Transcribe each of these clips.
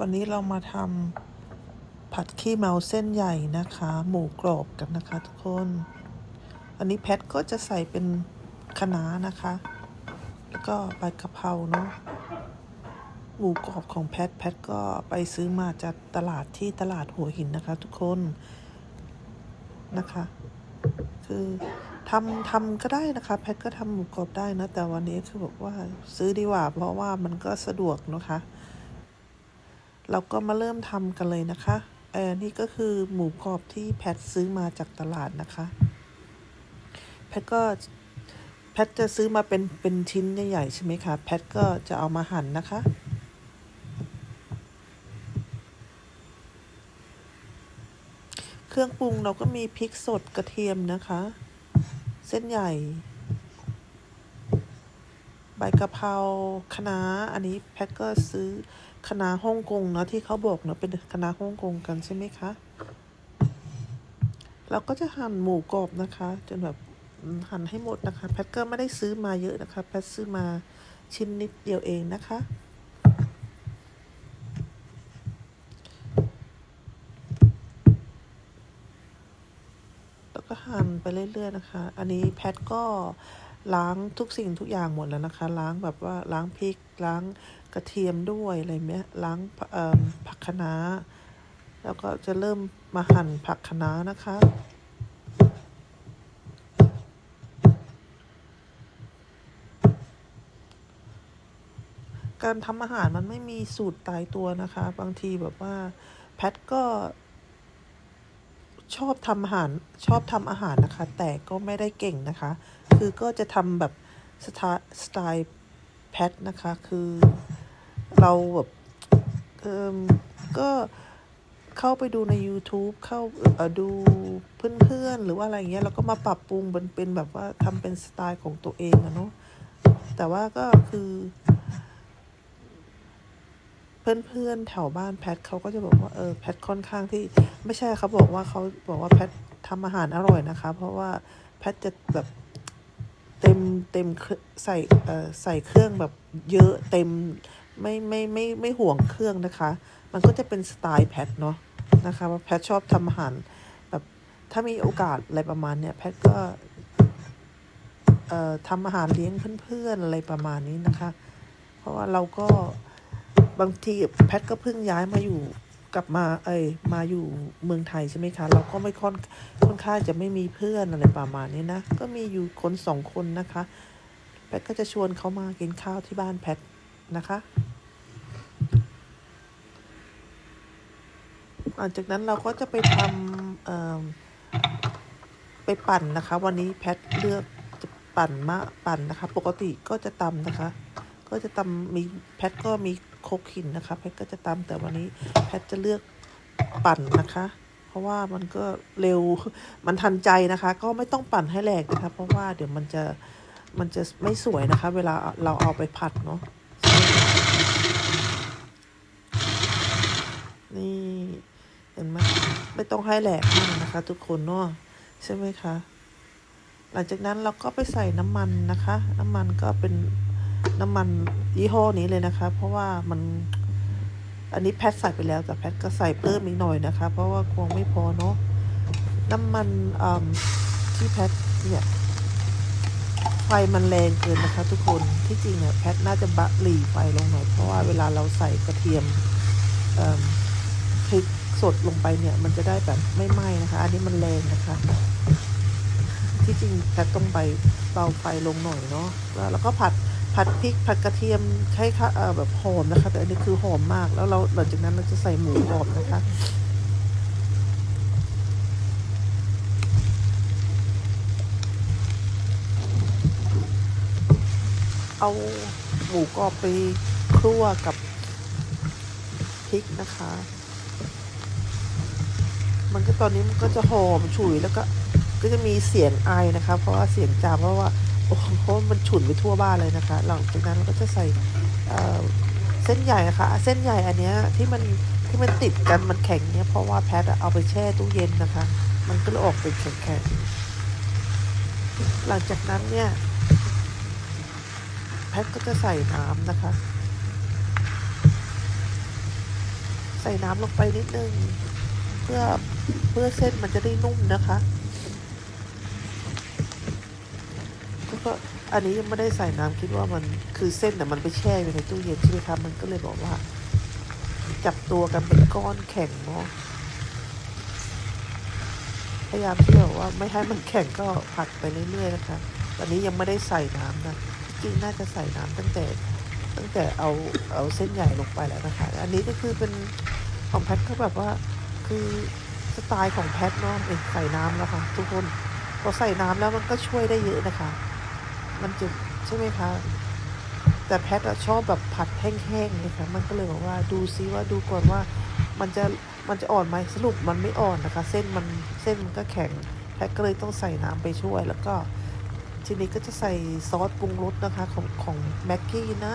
วันนี้เรามาทำผัดขี้เมาเส้นใหญ่นะคะ หมูกรอบกันนะคะทุกคน อันนี้แพทก็จะใส่เป็นคะน้านะคะ แล้วก็ใบกะเพราเนาะ หมูกรอบของแพทแพทก็ไปซื้อมาจากตลาดที่ตลาดหัวหินนะคะ ทุกคนนะคะ คือทำทำก็ได้นะคะ แพทก็ทำหมูกรอบได้นะ แต่วันนี้คือบอกว่าซื้อดีกว่า เพราะว่ามันก็สะดวกนะคะ เราก็มาเริ่มทำกันเลยนะคะเออนี่ก็คือหมูกรอบที่แพทซื้อมาจากตลาดนะคะ แพทก็แพทจะซื้อมาเป็นเป็นชิ้นใหญ่ๆใช่ไหมคะ แพทก็จะเอามาหั่นนะคะ เครื่องปรุงเราก็มีพริกสดกระเทียมนะคะ เส้นใหญ่ ใบกะเพราคะน้าอันนี้แพทก็ซื้อ คณะฮ่องกงเนาะที่เขาบอกเนาะเป็นคณะฮ่องกงกันใช่ไหมคะเราก็จะหั่นหมูกรอบนะคะ จนแบบหั่นให้หมดนะคะ แพทก็ไม่ได้ซื้อมาเยอะนะคะ แพทซื้อมาชิ้นนิดเดียวเองนะคะ แล้วก็หั่นไปเรื่อยๆนะคะ อันนี้แพทก็ล้างทุกสิ่งทุกอย่างหมดแล้วนะคะ ล้างแบบว่าล้างพริกล้าง ระเทียมด้วยอะไรเนี้ยล้างผักคะน้า แล้วก็จะเริ่มมาหั่นผักคะน้านะคะการทำอาหารมันไม่มีสูตรตายตัวนะคะ บางทีแบบว่า แพทก็ ชอบทำอาหารชอบทำอาหารนะคะ แต่ก็ไม่ได้เก่งนะคะ คือก็จะทำแบบสไตล์แพทนะคะคือ เราแบบเออก็เข้าไปดูใน YouTube เข้าเออดูเพื่อนๆ หรือว่าอะไรเงี้ยแล้วก็มาปรับปรุงเป็นเป็นแบบว่าทำเป็นสไตล์ของตัวเองอะเนาะแต่ว่าก็คือ เพื่อนๆแถวบ้านแพทเขาก็จะบอกว่าเออแพทค่อนข้างที่ ไม่ใช่เขาบอกว่าเขาบอกว่าแพททำอาหารอร่อยนะคะ เพราะว่าแพทจะแบบเต็มเต็มใส่เอ่อใส่เครื่องแบบเยอะเต็ม ไม่ไม่ไม่ไม่ห่วงเครื่องนะคะ มันก็จะเป็นสไตล์แพทเนาะนะคะว่าแพทชอบทำอาหารแบบถ้ามีโอกาสอะไรประมาณเนี้ยแพทก็เอ่อทำอาหารเลี้ยงเพื่อนๆอะไรประมาณนี้นะคะ เพราะว่าเราก็บางทีแพทก็เพิ่งย้ายมาอยู่กลับมาเอ้ยมาอยู่เมืองไทยใช่ไหมคะ เราก็ไม่ค่อนค่อนข้างจะไม่มีเพื่อนอะไรประมาณนี้นะ ก็มีอยู่คนสองคนนะคะ แพทก็จะชวนเขามากินข้าวที่บ้านแพท นะคะ หลังจากนั้นเราก็จะไปทำไปปั่นนะคะ วันนี้แพทเลือกจะปั่นมาปั่นนะคะ ปกติก็จะตำนะคะ ก็จะตำมีแพทก็มีโคกหินนะคะ แพทก็จะตำแต่วันนี้แพทจะเลือกปั่นนะคะ เพราะว่ามันก็เร็วมันทันใจนะคะ ก็ไม่ต้องปั่นให้แหลกนะคะ เพราะว่าเดี๋ยวมันจะมันจะไม่สวยนะคะ เวลาเราเอาไปผัดเนาะ นี่เห็นไหมไม่ต้องให้แหลกมากนะคะ ทุกคนเนาะใช่ไหมคะ หลังจากนั้นเราก็ไปใส่น้ำมันนะคะ น้ำมันก็เป็นน้ำมันยี่ห้อนี้เลยนะคะ เพราะว่ามันอันนี้แพทใส่ไปแล้วแต่แพทก็ใส่เพิ่มอีกหน่อยนะคะ เพราะว่าคงไม่พอเนาะน้ำมันอืมที่แพทเนี่ย ไฟมันแรงเกินนะคะ ทุกคนที่จริงเนี่ยแพทน่าจะบะหลีไฟลงหน่อยเพราะว่าเวลาเราใส่กระเทียมพริกสดลงไปเนี่ย มันจะได้แบบไม่ไหม้นะคะ อันนี้มันแรงนะคะ ที่จริงแพทต้องไปเบาไฟลงหน่อยเนาะแล้วเราก็ผัดผัดพริกผัดกระเทียมให้ค่ะแบบหอมนะคะ แต่อันนี้คือหอมมากแล้วเราหลังจากนั้นเราจะใส่หมูกรอบนะคะ เอาหมูกรอบไปคั่วกับพริกนะคะ มันก็ตอนนี้มันก็จะหอมฉุยแล้วก็ก็จะมีเสียงไอนะคะ เพราะว่าเสียงจามเพราะว่าโอ้โหมันฉุนไปทั่วบ้านเลยนะคะ หลังจากนั้นเราก็จะใส่เเส้นใหญ่นะคะ เส้นใหญ่อันเนี้ยที่มันที่มันติดกันมันแข็งเนี้ยเพราะว่าแพทเอาไปแช่ตู้เย็นนะคะ มันก็เลยออกเป็นแข็งๆหลังจากนั้นเนี่ย พทย์ก็จะใส่น้ำนะคะ ใส่น้ำลงไปนิดนึง เพื่อเพื่อเส้นมันจะได้นุ่มนะคะก็อันนี้ยังไม่ได้ใส่น้ำคิดว่ามันคือเส้นแต่มันไปแช่อยู่ในตู้เย็นใช่ไหมคะมันก็เลยบอกว่า จับตัวกันเป็นก้อนแข็งเนาะพยายามที่แบบว่าไม่ให้มันแข็งก็ผัดไปเรื่อยๆนะคะ ตอนนี้ยังไม่ได้ใส่น้ำนะ ริงๆ น่าจะใส่น้ำตั้งแต่ตั้งแต่เอาเอาเส้นใหญ่ลงไปแล้วนะคะ อันนี้ก็คือเป็นของแพทก็แบบว่าคือสไตล์ของแพทเนาะเองใส่น้ำแล้วค่ะทุกคนพอใส่น้ำแล้วมันก็ช่วยได้เยอะนะคะ มันจะใช่ไหมคะแต่แพทอะชอบแบบผัดแห้งๆเลยค่ะมันก็เลยบอกว่าดูซิว่าดูก่อนว่ามันจะมันจะอ่อนไหมสรุปมันไม่อ่อนนะคะ เส้นมันเส้นมันก็แข็งแพทก็เลยต้องใส่น้ำไปช่วยแล้วก็ ทีนี้ก็จะใส่ซอสปรุงรสนะคะของของแม็กกี้นะ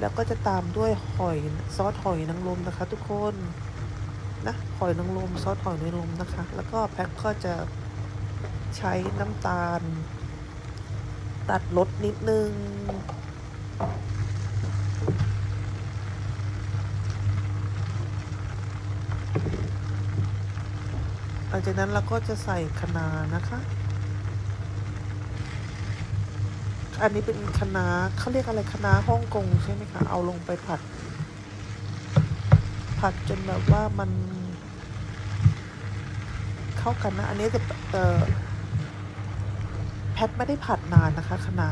แล้วก็จะตามด้วยหอยซอสหอยนางรมนะคะ ทุกคนนะหอยนางรมซอสหอยนางรมนะคะ แล้วก็แพทก็จะใช้น้ำตาล ตัดรสนิดนึงหลังจากนั้นเราก็จะใส่คะนานะคะ อันนี้เป็นคะน้าเขาเรียกอะไรคะน้าฮ่องกงใช่ไหมคะ เอาลงไปผัด ผัดจนแบบว่ามัน เข้ากันนะ อันนี้จะเออแพทไม่ได้ผัดนานนะคะคะน้า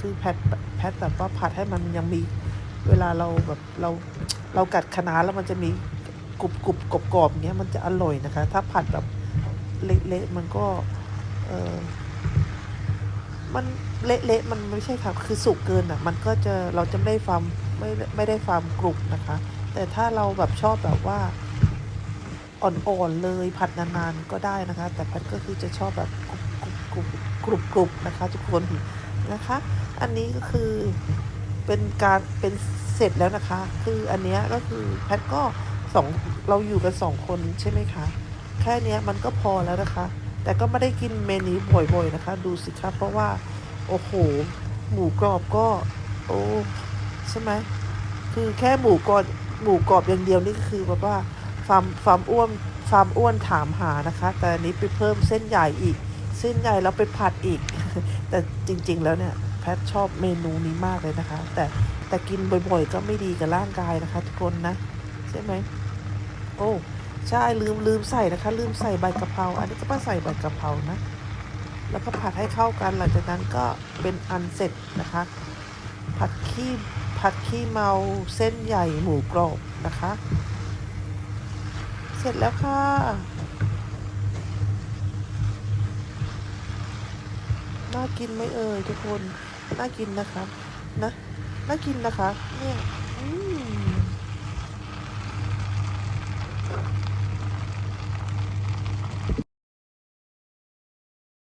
คือแพทแพทแบบว่าผัดให้มันยังมีเวลาเราแบบเราเรากัดคะน้าแล้วมันจะมีกรุบกรุบกรอบกรอบๆอย่างเงี้ยมันจะอร่อยนะคะ ถ้าผัดแบบเละๆมันก็ เออ มันเละๆมันไม่ใช่ค่ะคือสุกเกินอะ มันก็จะเราจะไม่ได้ความไม่ไม่ได้ความกรุบนะคะ แต่ถ้าเราแบบชอบแบบว่าอ่อนๆเลยผัดนานๆก็ได้นะคะ แต่แพทก็คือจะชอบแบบกรุบๆกรุบกรุบนะคะ ทุกคนนะคะ อันนี้ก็คือเป็นการเป็นเสร็จแล้วนะคะ คืออันเนี้ยก็คือแพทก็สองเราอยู่กันสองคนใช่ไหมคะ แค่เนี้ยมันก็พอแล้วนะคะ แต่ก็ไม่ได้กินเมนูบ่อยๆนะคะ ดูสิคะเพราะว่า โอ้โห หมูกรอบก็ โอ้ใช่ไหมคือแค่หมูกรอบหมูกรอบอย่างเดียวนี่ก็คือแบบว่าฟาร์มฟาร์มอ้วนฟาร์มอ้วนถามหานะคะ แต่อันนี้ไปเพิ่มเส้นใหญ่อีก เส้นใหญ่แล้วไปผัดอีก แต่จริง ๆ แล้วเนี่ยแพทชอบเมนูนี้มากเลยนะคะ แต่แต่กินบ่อยๆ ก็ไม่ดีกับร่างกายนะคะ ทุกคนนะ ใช่ไหมโอ้ ใช่ลืมลืมใส่นะคะ ลืมใส่ใบกะเพรา อันนี้ก็มาใส่ใบกะเพรานะ แล้วก็ผัดให้เข้ากัน หลังจากนั้นก็เป็นอันเสร็จนะคะ ผัดขี้ผัดขี้เมาเส้นใหญ่หมูกรอบนะคะ เสร็จแล้วค่ะน่ากินไหมเอ่ยทุกคน น่ากินนะคะ นะ น่ากินนะคะ เนี่ยอืม